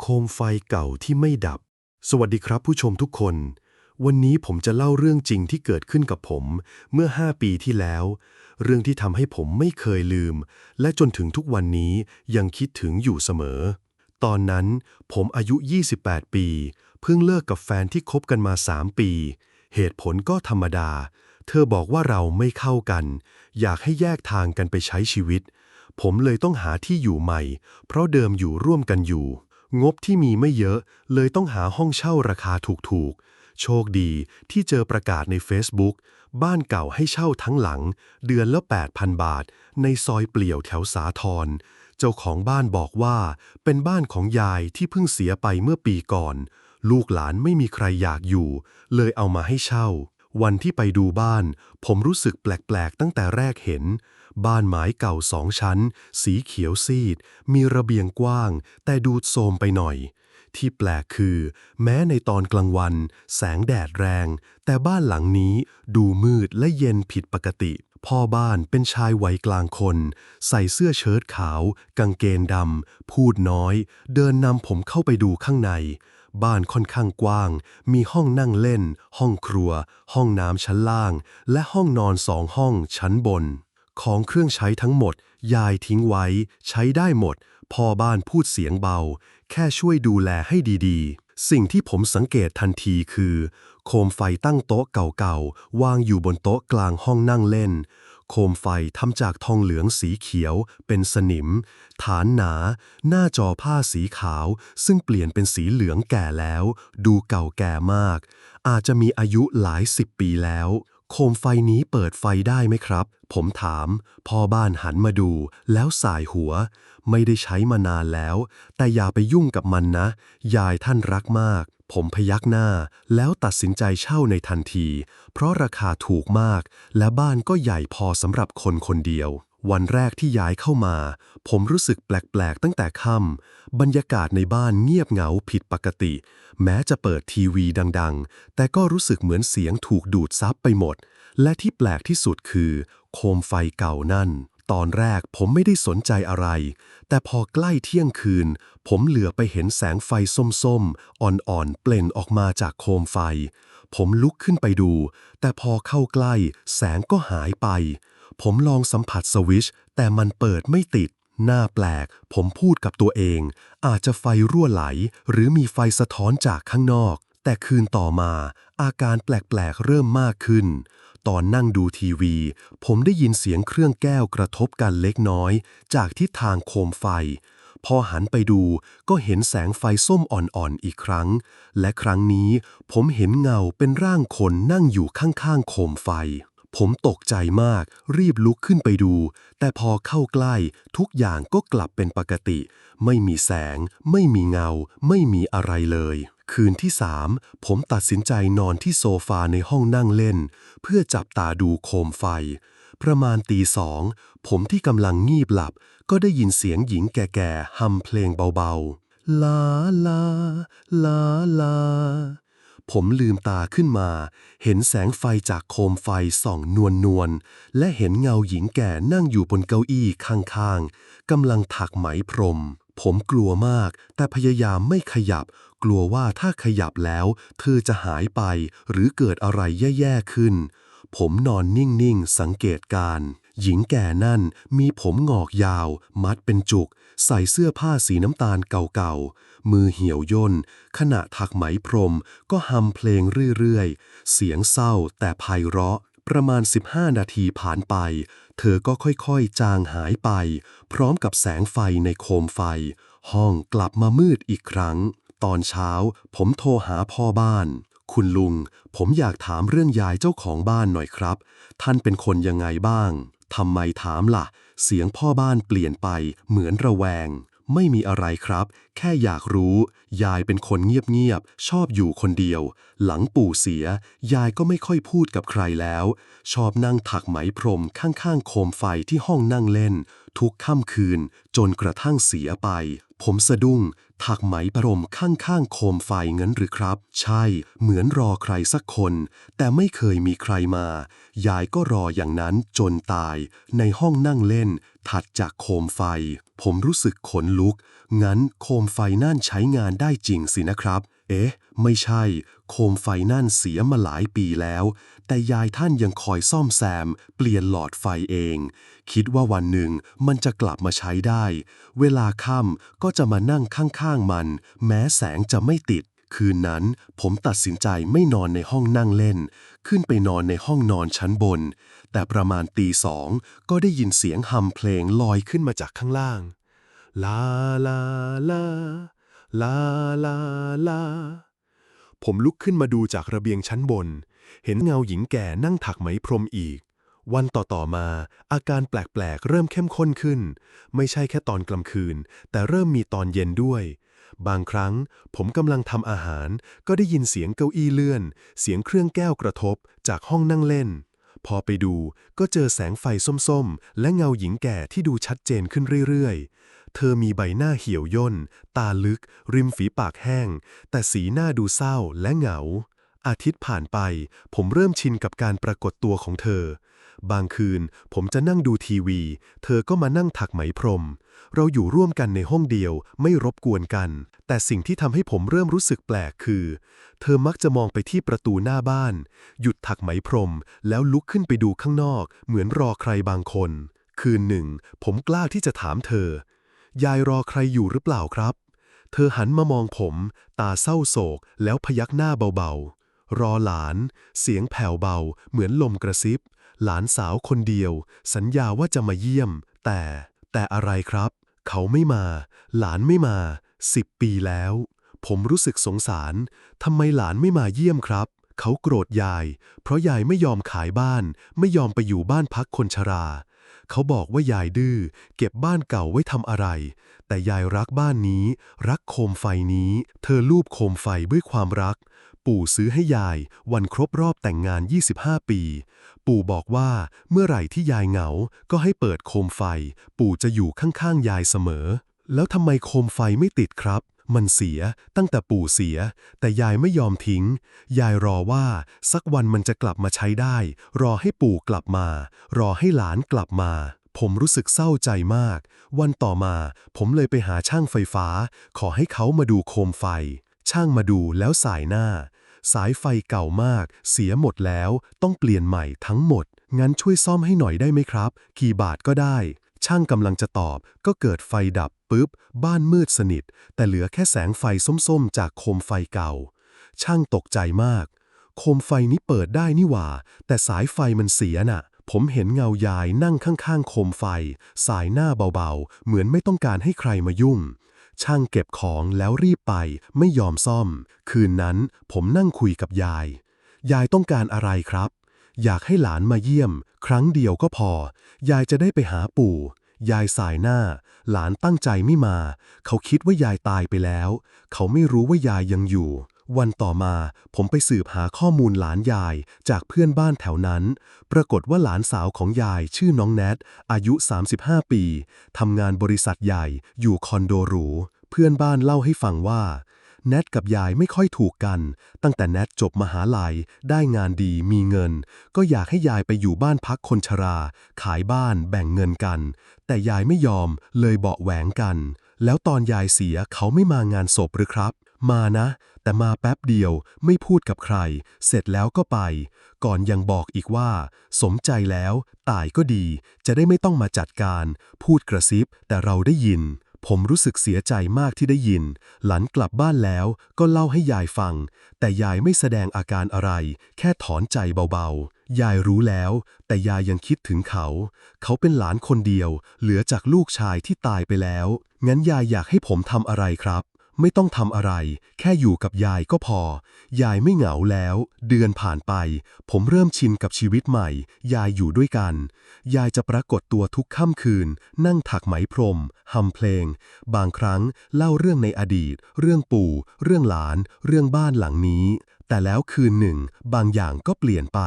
โคมไฟเก่าที่ไม่ดับ สวัสดีครับผู้ชมทุกคน วันนี้ผมจะเล่าเรื่องจริงที่เกิดขึ้นกับผมเมื่อ 5 ปีที่แล้ว เรื่องที่ทำให้ผมไม่เคยลืม และจนถึงทุกวันนี้ยังคิดถึงอยู่เสมอ ตอนนั้นผมอายุ 28 ปี เพิ่งเลิกกับแฟนที่คบกันมา 3 ปี เหตุผลก็ธรรมดา เธอบอกว่าเราไม่เข้ากัน อยากให้แยกทางกันไปใช้ชีวิต ผมเลยต้องหาที่อยู่ใหม่ เพราะเดิมอยู่ร่วมกันอยู่ งบที่มีไม่เยอะ เลยต้องหาห้องเช่าราคาถูกๆ โชคดีที่เจอประกาศใน Facebook บ้านเก่าให้เช่าทั้งหลัง เดือนละ 8,000 บาท ในซอยเปลี่ยวแถวสาทรเจ้าของบ้านบอกว่าเป็นบ้านของยายที่เพิ่งเสียไปเมื่อปีก่อน ลูกหลานไม่มีใครอยากอยู่ เลยเอามาให้เช่า วันที่ไปดูบ้าน ผมรู้สึกแปลกๆ ตั้งแต่แรกเห็น บ้านไม้เก่าสองชั้น สีเขียวซีด มีระเบียงกว้าง แต่ดูโทรมไปหน่อย ที่แปลกคือ แม้ในตอนกลางวัน แสงแดดแรง แต่บ้านหลังนี้ดูมืดและเย็นผิดปกติ พ่อบ้านเป็นชายวัยกลางคน ใส่เสื้อเชิ้ตขาว กางเกงดำ พูดน้อย เดินนำผมเข้าไปดูข้างในบ้านค่อนข้างกว้าง มีห้องนั่งเล่น ห้องครัว ห้องน้ำชั้นล่าง และห้องนอนสองห้องชั้นบน ของเครื่องใช้ทั้งหมด ยายทิ้งไว้ ใช้ได้หมด พ่อบ้านพูดเสียงเบา แค่ช่วยดูแลให้ดีๆ สิ่งที่ผมสังเกตทันทีคือ โคมไฟตั้งโต๊ะเก่าๆ วางอยู่บนโต๊ะกลางห้องนั่งเล่น โคมไฟทำจากทองเหลืองสีเขียว เป็นสนิม ฐานหนา หน้าจอผ้าสีขาว ซึ่งเปลี่ยนเป็นสีเหลืองแก่แล้ว ดูเก่าแก่มาก อาจจะมีอายุหลายสิบปีแล้ว โคมไฟนี้เปิดไฟได้ไหมครับ ผมถาม พ่อบ้านหันมาดู แล้วสายหัว ไม่ได้ใช้มานานแล้ว แต่อย่าไปยุ่งกับมันนะ ยายท่านรักมาก ผมพยักหน้า แล้วตัดสินใจเช่าในทันที เพราะราคาถูกมาก และบ้านก็ใหญ่พอสำหรับคนคนเดียว วันแรกที่ย้ายเข้ามา ผมรู้สึกแปลก ๆ ตั้งแต่ค่ำบรรยากาศในบ้านเงียบเหงาผิดปกติ แม้จะเปิดทีวีดัง ๆ แต่ก็รู้สึกเหมือนเสียงถูกดูดซับไปหมด และที่แปลกที่สุดคือ โคมไฟเก่านั่น ตอนแรกผมไม่ได้สนใจอะไร แต่พอใกล้เที่ยงคืน ผมเหลือไปเห็นแสงไฟส้ม ๆ อ่อน ๆ เปล่งออกมาจากโคมไฟ ผมลุกขึ้นไปดู แต่พอเข้าใกล้ แสงก็หายไป ผมลองสัมผัสสวิชแต่มันเปิดไม่ติด หน้าแปลก ผมพูดกับตัวเอง อาจจะไฟรั่วไหล หรือมีไฟสะท้อนจากข้างนอก แต่คืนต่อมา อาการแปลกๆเริ่มมากขึ้น ตอนนั่งดูทีวี ผมได้ยินเสียงเครื่องแก้วกระทบกันเล็กน้อย จากทิศทางโคมไฟ พอหันไปดูก็เห็นแสงไฟส้มอ่อนๆอีกครั้ง และครั้งนี้ผมเห็นเงาเป็นร่างคนนั่งอยู่ข้างๆโคมไฟ ผมตกใจมาก รีบลุกขึ้นไปดู แต่พอเข้าใกล้ ทุกอย่างก็กลับเป็นปกติ ไม่มีแสง ไม่มีเงา ไม่มีอะไรเลย คืนที่สามผมตัดสินใจนอนที่โซฟาในห้องนั่งเล่น เพื่อจับตาดูโคมไฟ ประมาณตีสองผมที่กำลังงีบหลับ ก็ได้ยินเสียงหญิงแก่ๆฮัมเพลงเบาๆลาลาลาลา ผมลืมตาขึ้นมา เห็นแสงไฟจากโคมไฟส่องนวลนวลและเห็นเงาหญิงแก่นั่งอยู่บนเก้าอี้ข้างๆกำลังถักไหมพรม ผมกลัวมาก แต่พยายามไม่ขยับ กลัวว่าถ้าขยับแล้ว เธอจะหายไป หรือเกิดอะไรแย่ๆขึ้น ผมนอนนิ่งๆ สังเกตการณ์ หญิงแก่นั่นมีผมงอกยาว มัดเป็นจุก ใส่เสื้อผ้าสีน้ำตาลเก่าๆ มือเหี่ยวย่น ขณะถักไหมพรมก็ฮัมเพลงเรื่อยๆ เสียงเศร้าแต่ไพเราะ ประมาณ 15 นาทีผ่านไป เธอก็ค่อยๆ จางหายไป พร้อมกับแสงไฟในโคมไฟ ห้องกลับมามืดอีกครั้ง ตอนเช้า ผมโทรหาพ่อบ้านคุณลุง ผมอยากถามเรื่องยายเจ้าของบ้านหน่อยครับ ท่านเป็นคนยังไงบ้าง ทำไมถามล่ะ เสียงพ่อบ้านเปลี่ยนไปเหมือนระแวง ไม่มีอะไรครับ แค่อยากรู้ ยายเป็นคนเงียบๆ ชอบอยู่คนเดียว หลังปู่เสีย ยายก็ไม่ค่อยพูดกับใครแล้ว ชอบนั่งถักไหมพรมข้างๆ โคมไฟที่ห้องนั่งเล่น ทุกค่ำคืน จนกระทั่งเสียไป ผมสะดุ้ง ถักไหมพรมข้างๆ โคมไฟเงั้นหรือครับ ใช่ เหมือนรอใครสักคน แต่ไม่เคยมีใครมา ยายก็รออย่างนั้นจนตาย ในห้องนั่งเล่น ถัดจากโคมไฟ ผมรู้สึกขนลุก งั้นโคมไฟนั่นใช้งานได้จริงสินะครับ เอ๊ะ ไม่ใช่ โคมไฟนั่นเสียมาหลายปีแล้ว แต่ยายท่านยังคอยซ่อมแซม เปลี่ยนหลอดไฟเอง คิดว่าวันหนึ่งมันจะกลับมาใช้ได้ เวลาค่ำก็จะมานั่งข้างๆมัน แม้แสงจะไม่ติดคืนนั้นผมตัดสินใจไม่นอนในห้องนั่งเล่น ขึ้นไปนอนในห้องนอนชั้นบน แต่ประมาณตีสองก็ได้ยินเสียงฮัมเพลงลอยขึ้นมาจากข้างล่าง ลาลาลาลาลาลา ผมลุกขึ้นมาดูจากระเบียงชั้นบน เห็นเงาหญิงแก่นั่งถักไหมพรมอีก วันต่อๆมา อาการแปลกๆ เริ่มเข้มข้นขึ้น ไม่ใช่แค่ตอนกลางคืน แต่เริ่มมีตอนเย็นด้วยบางครั้งผมกำลังทำอาหาร ก็ได้ยินเสียงเก้าอี้เลื่อน เสียงเครื่องแก้วกระทบจากห้องนั่งเล่น พอไปดูก็เจอแสงไฟส้มๆ และเงาหญิงแก่ที่ดูชัดเจนขึ้นเรื่อยๆ เธอมีใบหน้าเหี่ยวย่น ตาลึก ริมฝีปากแห้ง แต่สีหน้าดูเศร้าและเหงา อาทิตย์ผ่านไป ผมเริ่มชินกับการปรากฏตัวของเธอ บางคืนผมจะนั่งดูทีวี เธอก็มานั่งถักไหมพรม เราอยู่ร่วมกันในห้องเดียวไม่รบกวนกัน แต่สิ่งที่ทำให้ผมเริ่มรู้สึกแปลกคือ เธอมักจะมองไปที่ประตูหน้าบ้าน หยุดถักไหมพรม แล้วลุกขึ้นไปดูข้างนอก เหมือนรอใครบางคน คืนหนึ่ง ผมกล้าที่จะถามเธอ ยายรอใครอยู่หรือเปล่าครับ เธอหันมามองผม ตาเศร้าโศก แล้วพยักหน้าเบาๆรอหลาน เสียงแผ่วเบา เหมือนลมกระซิบ หลานสาวคนเดียว สัญญาว่าจะมาเยี่ยม แต่แต่อะไรครับ เขาไม่มา หลานไม่มาสิบปีแล้ว ผมรู้สึกสงสารทำไมหลานไม่มาเยี่ยมครับ เขาโกรธยาย เพราะยายไม่ยอมขายบ้าน ไม่ยอมไปอยู่บ้านพักคนชรา เขาบอกว่ายายดื้อเก็บบ้านเก่าไว้ทำอะไร แต่ยายรักบ้านนี้ รักโคมไฟนี้ เธอลูบโคมไฟด้วยความรัก ปู่ซื้อให้ยาย วันครบรอบแต่งงาน 25 ปี ปู่บอกว่าเมื่อไหร่ที่ยายเหงา ก็ให้เปิดโคมไฟ ปู่จะอยู่ข้างๆยายเสมอ แล้วทำไมโคมไฟไม่ติดครับ มันเสียตั้งแต่ปู่เสีย แต่ยายไม่ยอมทิ้ง ยายรอว่า สักวันมันจะกลับมาใช้ได้ รอให้ปู่กลับมา รอให้หลานกลับมาผมรู้สึกเศร้าใจมาก วันต่อมา ผมเลยไปหาช่างไฟฟ้า ขอให้เขามาดูโคมไฟ ช่างมาดูแล้วสายหน้า สายไฟเก่ามาก เสียหมดแล้ว ต้องเปลี่ยนใหม่ทั้งหมด งั้นช่วยซ่อมให้หน่อยได้ไหมครับ กี่บาทก็ได้ ช่างกำลังจะตอบ ก็เกิดไฟดับปุ๊บ บ้านมืดสนิท แต่เหลือแค่แสงไฟส้มๆ จากโคมไฟเก่า ช่างตกใจมาก โคมไฟนี้เปิดได้นี่หว่า แต่สายไฟมันเสียน่ะ ผมเห็นเงายายนั่งข้างๆ โคมไฟ สายหน้าเบาๆ เหมือนไม่ต้องการให้ใครมายุ่ง ช่างเก็บของแล้วรีบไป ไม่ยอมซ่อม คืนนั้นผมนั่งคุยกับยาย ยายต้องการอะไรครับ อยากให้หลานมาเยี่ยม ครั้งเดียวก็พอ ยายจะได้ไปหาปู่ ยายสายหน้า หลานตั้งใจไม่มา เขาคิดว่ายายตายไปแล้ว เขาไม่รู้ว่ายายยังอยู่ วันต่อมาผมไปสืบหาข้อมูลหลานยายจากเพื่อนบ้านแถวนั้น ปรากฏว่าหลานสาวของยายชื่อน้องแนท อายุ 35 ปีทำงานบริษัทใหญ่อยู่คอนโดหรู เพื่อนบ้านเล่าให้ฟังว่าแนทกับยายไม่ค่อยถูกกัน ตั้งแต่แนทจบมหาลัย ได้งานดีมีเงิน ก็อยากให้ยายไปอยู่บ้านพักคนชรา ขายบ้านแบ่งเงินกัน แต่ยายไม่ยอมเลยเบาะแหวงกัน แล้วตอนยายเสียเขาไม่มางานศพหรือครับ มานะ แต่มาแป๊บเดียวไม่พูดกับใคร เสร็จแล้วก็ไป ก่อนยังบอกอีกว่า สมใจแล้วตายก็ดี จะได้ไม่ต้องมาจัดการ พูดกระซิบแต่เราได้ยิน ผมรู้สึกเสียใจมากที่ได้ยิน หลันกลับบ้านแล้วก็เล่าให้ยายฟัง แต่ยายไม่แสดงอาการอะไร แค่ถอนใจเบาๆ ยายรู้แล้ว แต่ยายยังคิดถึงเขา เขาเป็นหลานคนเดียว เหลือจากลูกชายที่ตายไปแล้ว งั้นยายอยากให้ผมทำอะไรครับ ไม่ต้องทำอะไร แค่อยู่กับยายก็พอ ยายไม่เหงาแล้ว เดือนผ่านไป ผมเริ่มชินกับชีวิตใหม่ ยายอยู่ด้วยกัน ยายจะปรากฏตัวทุกค่ำคืน นั่งถักไหมพรมฮัมเพลง บางครั้งเล่าเรื่องในอดีต เรื่องปู่ เรื่องหลาน เรื่องบ้านหลังนี้ แต่แล้วคืนหนึ่ง บางอย่างก็เปลี่ยนไป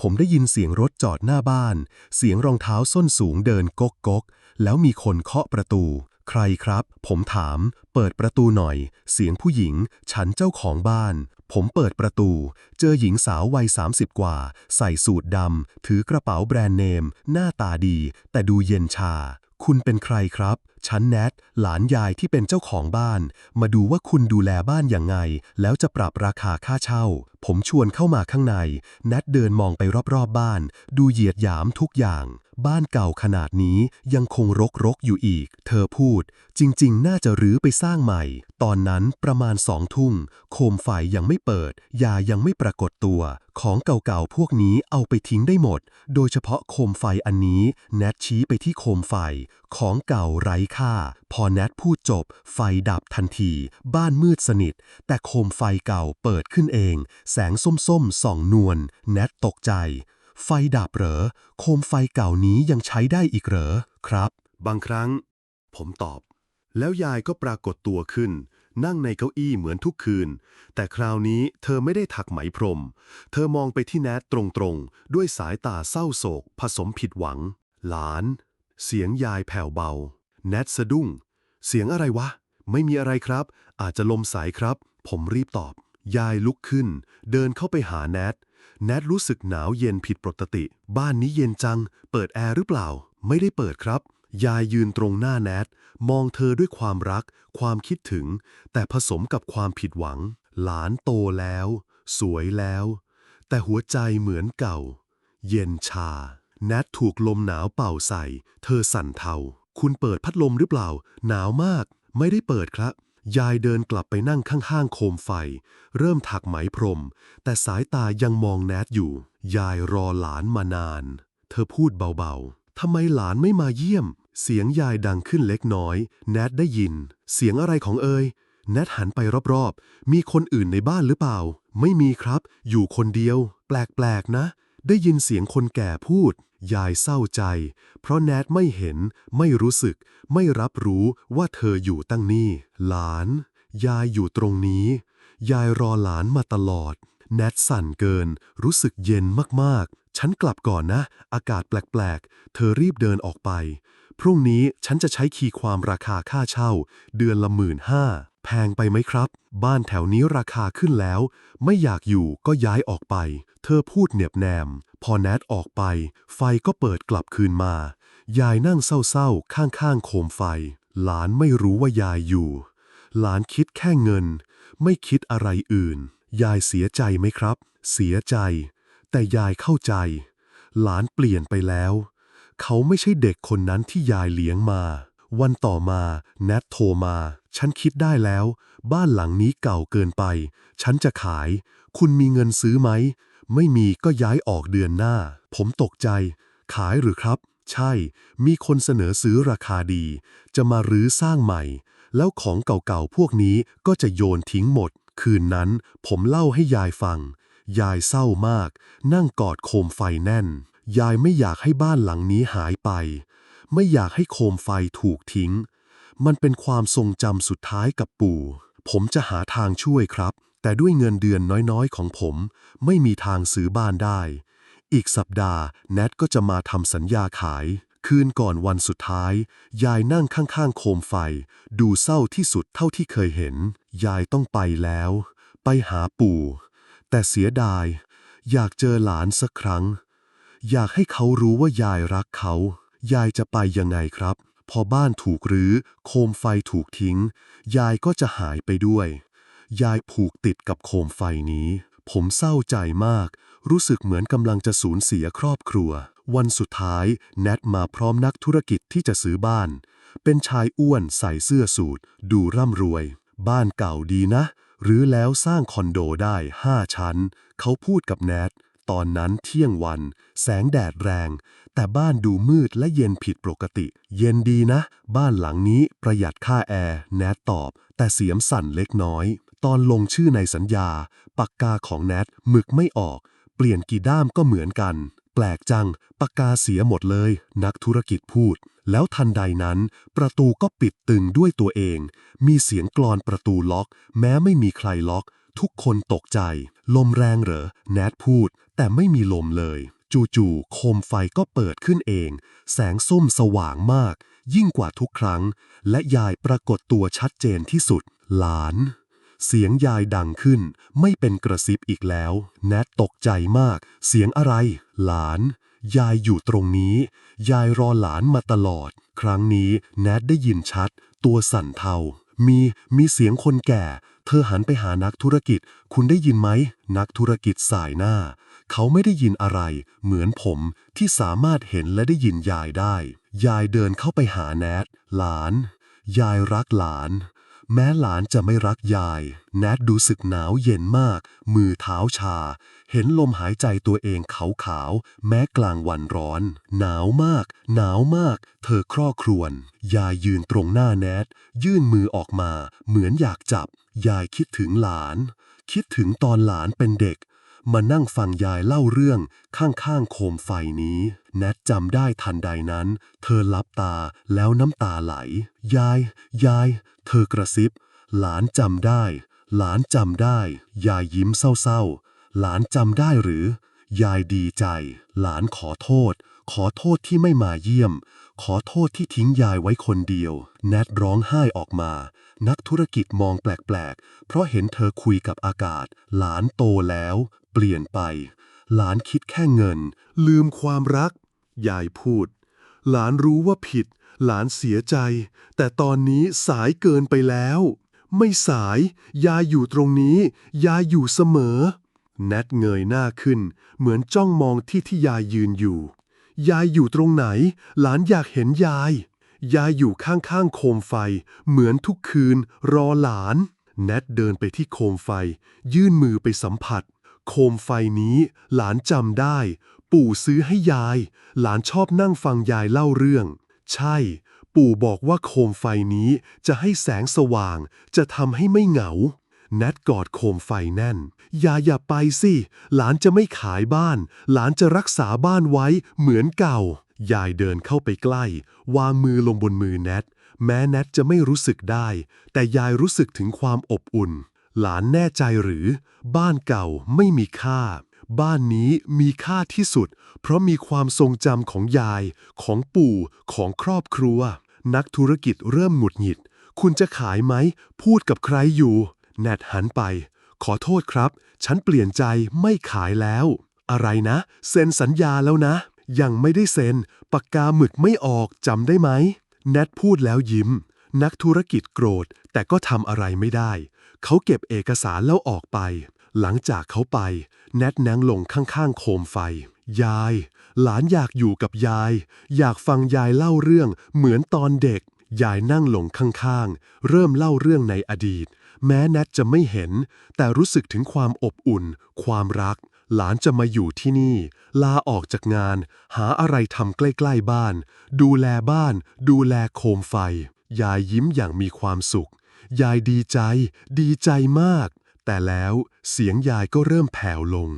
ผมได้ยินเสียงรถจอดหน้าบ้าน เสียงรองเท้าส้นสูงเดินกกกกแล้วมีคนเคาะประตู ใครครับ ผมถาม เปิดประตูหน่อย เสียงผู้หญิง ฉันเจ้าของบ้าน ผมเปิดประตู เจอหญิงสาววัย 30 กว่า ใส่สูทดำ ถือกระเป๋าแบรนด์เนม หน้าตาดี แต่ดูเย็นชา คุณเป็นใครครับ ฉันแนท หลานยายที่เป็นเจ้าของบ้าน มาดูว่าคุณดูแลบ้านอย่างไง แล้วจะปรับราคาค่าเช่า ผมชวนเข้ามาข้างในแนทเดินมองไปรอบๆบ้าน ดูเหยียดหยามทุกอย่าง บ้านเก่าขนาดนี้ยังคงรกรกๆอยู่อีก เธอพูด จริงๆ น่าจะรื้อไปสร้างใหม่ ตอนนั้นประมาณสองทุ่งโคมไฟยังไม่เปิด ยายังไม่ปรากฏตัว ของเก่าๆ พวกนี้เอาไปทิ้งได้หมด โดยเฉพาะโคมไฟอันนี้ แนทชี้ไปที่โคมไฟ ของเก่าไร้ค่า พอแนทพูดจบ ไฟดับทันที บ้านมืดสนิท แต่โคมไฟเก่าเปิดขึ้นเองแสงส้มๆส่องนวลแนทตกใจ ไฟดับเหรอ โคมไฟเก่านี้ยังใช้ได้อีกเหรอ ครับ บางครั้ง ผมตอบ แล้วยายก็ปรากฏตัวขึ้น นั่งในเก้าอี้เหมือนทุกคืน แต่คราวนี้เธอไม่ได้ถักไหมพรม เธอมองไปที่แนทตรงๆ ด้วยสายตาเศร้าโศก ผสมผิดหวัง หลาน เสียงยายแผ่วเบา แนทสะดุ้ง เสียงอะไรวะ ไม่มีอะไรครับ อาจจะลมสายครับ ผมรีบตอบ ยายลุกขึ้น เดินเข้าไปหาแนท แนทรู้สึกหนาวเย็นผิดปกติ บ้านนี้เย็นจัง เปิดแอร์หรือเปล่า ไม่ได้เปิดครับ ยายยืนตรงหน้าแนท มองเธอด้วยความรัก ความคิดถึง แต่ผสมกับความผิดหวัง หลานโตแล้ว สวยแล้ว แต่หัวใจเหมือนเก่า เย็นชา แนทถูกลมหนาวเป่าใส่ เธอสั่นเทา คุณเปิดพัดลมหรือเปล่า หนาวมาก ไม่ได้เปิดครับ ยายเดินกลับไปนั่งข้างๆโคมไฟ เริ่มถักไหมพรม แต่สายตายังมองแนทอยู่ ยายรอหลานมานาน เธอพูดเบาๆทำไมหลานไม่มาเยี่ยม เสียงยายดังขึ้นเล็กน้อย แนทได้ยิน เสียงอะไรของเอ่ยแนทหันไปรอบๆ มีคนอื่นในบ้านหรือเปล่า ไม่มีครับ อยู่คนเดียว แปลกๆนะ ได้ยินเสียงคนแก่พูด ยายเศร้าใจ เพราะแนทไม่เห็น ไม่รู้สึก ไม่รับรู้ว่าเธออยู่ตั้งนี่ หลาน ยายอยู่ตรงนี้ ยายรอหลานมาตลอด แนทสั่นเกิน รู้สึกเย็นมากๆ ฉันกลับก่อนนะ อากาศแปลกๆ เธอรีบเดินออกไป พรุ่งนี้ฉันจะใช้คีย์ความราคาค่าเช่า เดือนละหมื่นห้า แพงไปไหมครับ บ้านแถวนี้ราคาขึ้นแล้ว ไม่อยากอยู่ก็ย้ายออกไป เธอพูดเหน็บแนม พอแนทออกไป ไฟก็เปิดกลับคืนมา ยายนั่งเศร้าๆ ข้างๆ โคมไฟ หลานไม่รู้ว่ายายอยู่ หลานคิดแค่เงิน ไม่คิดอะไรอื่น ยายเสียใจไหมครับ เสียใจ แต่ยายเข้าใจ หลานเปลี่ยนไปแล้ว เขาไม่ใช่เด็กคนนั้นที่ยายเลี้ยงมา วันต่อมาแนทโทรมา ฉันคิดได้แล้ว บ้านหลังนี้เก่าเกินไป ฉันจะขาย คุณมีเงินซื้อไหม ไม่มีก็ย้ายออกเดือนหน้า ผมตกใจ ขายหรือครับ ใช่ มีคนเสนอซื้อราคาดี จะมารื้อสร้างใหม่ แล้วของเก่าๆพวกนี้ก็จะโยนทิ้งหมด คืนนั้น ผมเล่าให้ยายฟัง ยายเศร้ามาก นั่งกอดโคมไฟแน่น ยายไม่อยากให้บ้านหลังนี้หายไป ไม่อยากให้โคมไฟถูกทิ้ง มันเป็นความทรงจำสุดท้ายกับปู่ ผมจะหาทางช่วยครับ แต่ด้วยเงินเดือนน้อยๆ ของผม ไม่มีทางซื้อบ้านได้ อีกสัปดาห์แนทก็จะมาทำสัญญาขาย คืนก่อนวันสุดท้าย ยายนั่งข้างๆ โคมไฟ ดูเศร้าที่สุดเท่าที่เคยเห็น ยายต้องไปแล้ว ไปหาปู่ แต่เสียดาย อยากเจอหลานสักครั้ง อยากให้เขารู้ว่ายายรักเขา ยายจะไปยังไงครับ พอบ้านถูกรื้อ โคมไฟถูกทิ้ง ยายก็จะหายไปด้วย ยายผูกติดกับโคมไฟนี้ ผมเศร้าใจมาก รู้สึกเหมือนกำลังจะสูญเสียครอบครัว วันสุดท้ายแนทมาพร้อมนักธุรกิจที่จะซื้อบ้าน เป็นชายอ้วนใส่เสื้อสูทดูร่ำรวย บ้านเก่าดีนะ หรือแล้วสร้างคอนโดได้ห้าชั้น เขาพูดกับแนท ตอนนั้นเที่ยงวัน แสงแดดแรง แต่บ้านดูมืดและเย็นผิดปกติ เย็นดีนะ บ้านหลังนี้ประหยัดค่าแอร์ แนทตอบ แต่เสียงสั่นเล็กน้อย ตอนลงชื่อในสัญญา ปากกาของแนทหมึกไม่ออก เปลี่ยนกี่ด้ามก็เหมือนกัน แปลกจัง ปากกาเสียหมดเลย นักธุรกิจพูด แล้วทันใดนั้น ประตูก็ปิดตึงด้วยตัวเอง มีเสียงกลอนประตูล็อก แม้ไม่มีใครล็อก ทุกคนตกใจ ลมแรงเหรอ แนทพูด แต่ไม่มีลมเลย จู่ๆ โคมไฟก็เปิดขึ้นเอง แสงส้มสว่างมาก ยิ่งกว่าทุกครั้ง และยายปรากฏตัวชัดเจนที่สุด หลาน เสียงยายดังขึ้น ไม่เป็นกระซิบอีกแล้ว แนทตกใจมาก เสียงอะไร หลาน ยายอยู่ตรงนี้ ยายรอหลานมาตลอด ครั้งนี้แนทได้ยินชัด ตัวสั่นเทา มีมีเสียงคนแก่ เธอหันไปหานักธุรกิจ คุณได้ยินไหม นักธุรกิจสายหน้า เขาไม่ได้ยินอะไร เหมือนผมที่สามารถเห็นและได้ยินยายได้ ยายเดินเข้าไปหาแนทหลาน ยายรักหลาน แม้หลานจะไม่รักยาย แนทรู้สึกหนาวเย็นมาก มือเท้าชา เห็นลมหายใจตัวเองขาวๆแม้กลางวันร้อน หนาวมาก หนาวมาก เธอคร่อครวญยายยืนตรงหน้าแนท ยื่นมือออกมา เหมือนอยากจับ ยายคิดถึงหลาน คิดถึงตอนหลานเป็นเด็ก มานั่งฟังยายเล่าเรื่องข้างๆโคมไฟนี้ แนทจำได้ทันใดนั้น เธอลับตาแล้วน้ำตาไหล ยาย ยาย เธอกระซิบ หลานจำได้ หลานจำได้ ยายยิ้มเศร้าๆ หลานจำได้หรือ ยายดีใจ หลานขอโทษ ขอโทษที่ไม่มาเยี่ยม ขอโทษที่ทิ้งยายไว้คนเดียว แนทร้องไห้ออกมา นักธุรกิจมองแปลกๆ เพราะเห็นเธอคุยกับอากาศ หลานโตแล้ว เปลี่ยนไป หลานคิดแค่เงิน ลืมความรัก ยายพูด หลานรู้ว่าผิด หลานเสียใจ แต่ตอนนี้สายเกินไปแล้ว ไม่สาย ยายอยู่ตรงนี้ ยายอยู่เสมอ แนทเงยหน้าขึ้น เหมือนจ้องมองที่ที่ยายยืนอยู่ ยายอยู่ตรงไหน หลานอยากเห็นยาย ยายอยู่ข้างๆโคมไฟ เหมือนทุกคืน รอหลาน แนทเดินไปที่โคมไฟ ยื่นมือไปสัมผัส โคมไฟนี้หลานจำได้ ปู่ซื้อให้ยาย หลานชอบนั่งฟังยายเล่าเรื่อง ใช่ ปู่บอกว่าโคมไฟนี้จะให้แสงสว่าง จะทำให้ไม่เหงา แนทกอดโคมไฟแน่นย่าอย่าไปสิ หลานจะไม่ขายบ้าน หลานจะรักษาบ้านไว้เหมือนเก่า ยายเดินเข้าไปใกล้ วางมือลงบนมือแนท แม้แนทจะไม่รู้สึกได้ แต่ยายรู้สึกถึงความอบอุ่น หลานแน่ใจหรือ บ้านเก่าไม่มีค่า บ้านนี้มีค่าที่สุด เพราะมีความทรงจำของยาย ของปู่ ของครอบครัว นักธุรกิจเริ่มหงุดหงิด คุณจะขายไหม พูดกับใครอยู่แนทหันไป ขอโทษครับ ฉันเปลี่ยนใจไม่ขายแล้ว อะไรนะ เซ็นสัญญาแล้วนะ ยังไม่ได้เซ็น ปากกาหมึกไม่ออกจำได้ไหมแนทพูดแล้วยิ้ม นักธุรกิจโกรธแต่ก็ทำอะไรไม่ได้ เขาเก็บเอกสารแล้วออกไป หลังจากเขาไป แนทนั่งลงข้างๆ โคมไฟ ยาย หลานอยากอยู่กับยาย อยากฟังยายเล่าเรื่องเหมือนตอนเด็ก ยายนั่งลงข้างๆ เริ่มเล่าเรื่องในอดีต แม้แนทจะไม่เห็น แต่รู้สึกถึงความอบอุ่น ความรัก หลานจะมาอยู่ที่นี่ ลาออกจากงาน หาอะไรทำใกล้ๆบ้าน ดูแลบ้าน ดูแลโคมไฟ ยายยิ้มอย่างมีความสุขยายดีใจ ดีใจมาก แต่แล้วเสียงยายก็เริ่มแผ่วลง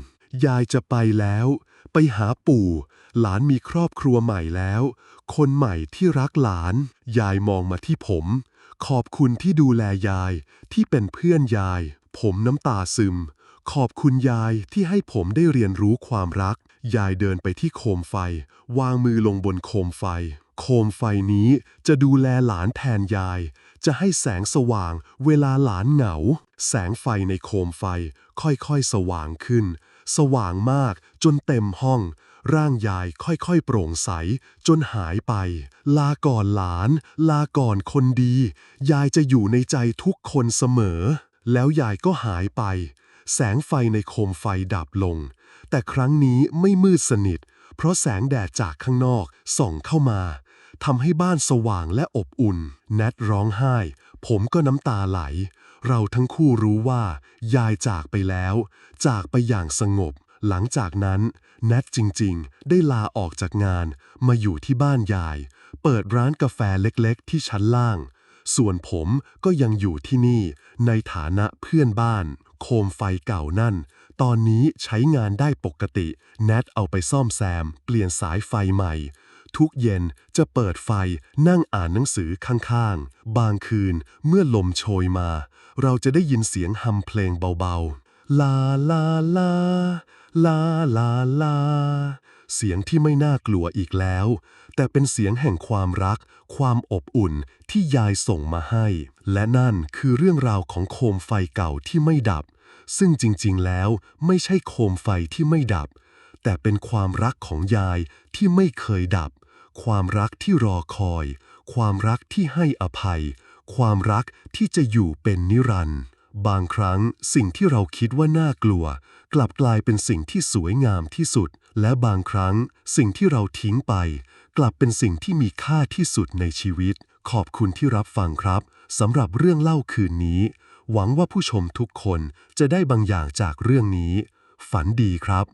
ยายจะไปแล้ว ไปหาปู่ หลานมีครอบครัวใหม่แล้ว คนใหม่ที่รักหลาน ยายมองมาที่ผม ขอบคุณที่ดูแลยาย ที่เป็นเพื่อนยาย ผมน้ำตาซึม ขอบคุณยายที่ให้ผมได้เรียนรู้ความรัก ยายเดินไปที่โคมไฟ วางมือลงบนโคมไฟ โคมไฟนี้จะดูแลหลานแทนยาย จะให้แสงสว่างเวลาหลานเหงา แสงไฟในโคมไฟค่อยๆสว่างขึ้น สว่างมากจนเต็มห้อง ร่างยายค่อยๆโปร่งใส จนหายไป ลาก่อนหลาน ลาก่อนคนดี ยายจะอยู่ในใจทุกคนเสมอ แล้วยายก็หายไป แสงไฟในโคมไฟดับลง แต่ครั้งนี้ไม่มืดสนิท เพราะแสงแดดจากข้างนอกส่องเข้ามา ทำให้บ้านสว่างและอบอุ่น แนทร้องไห้ ผมก็น้ำตาไหล เราทั้งคู่รู้ว่า ยายจากไปแล้ว จากไปอย่างสงบ หลังจากนั้น แนทจริงๆ ได้ลาออกจากงาน มาอยู่ที่บ้านยาย เปิดร้านกาแฟเล็กๆ ที่ชั้นล่าง ส่วนผมก็ยังอยู่ที่นี่ ในฐานะเพื่อนบ้าน โคมไฟเก่านั่น ตอนนี้ใช้งานได้ปกติ แนทเอาไปซ่อมแซม เปลี่ยนสายไฟใหม่ ทุกเย็นจะเปิดไฟนั่งอ่านหนังสือข้างๆ บางคืนเมื่อลมโชยมา เราจะได้ยินเสียงฮัมเพลงเบาๆ ลาลาลา ลาลาลา เสียงที่ไม่น่ากลัวอีกแล้ว แต่เป็นเสียงแห่งความรัก ความอบอุ่นที่ยายส่งมาให้ และนั่นคือเรื่องราวของโคมไฟเก่าที่ไม่ดับ ซึ่งจริงๆแล้วไม่ใช่โคมไฟที่ไม่ดับแต่เป็นความรักของยายที่ไม่เคยดับ ความรักที่รอคอย ความรักที่ให้อภัย ความรักที่จะอยู่เป็นนิรันดร์บางครั้งสิ่งที่เราคิดว่าน่ากลัว กลับกลายเป็นสิ่งที่สวยงามที่สุด และบางครั้งสิ่งที่เราทิ้งไป กลับเป็นสิ่งที่มีค่าที่สุดในชีวิต ขอบคุณที่รับฟังครับสำหรับเรื่องเล่าคืนนี้ หวังว่าผู้ชมทุกคนจะได้บางอย่างจากเรื่องนี้ ฝันดีครับ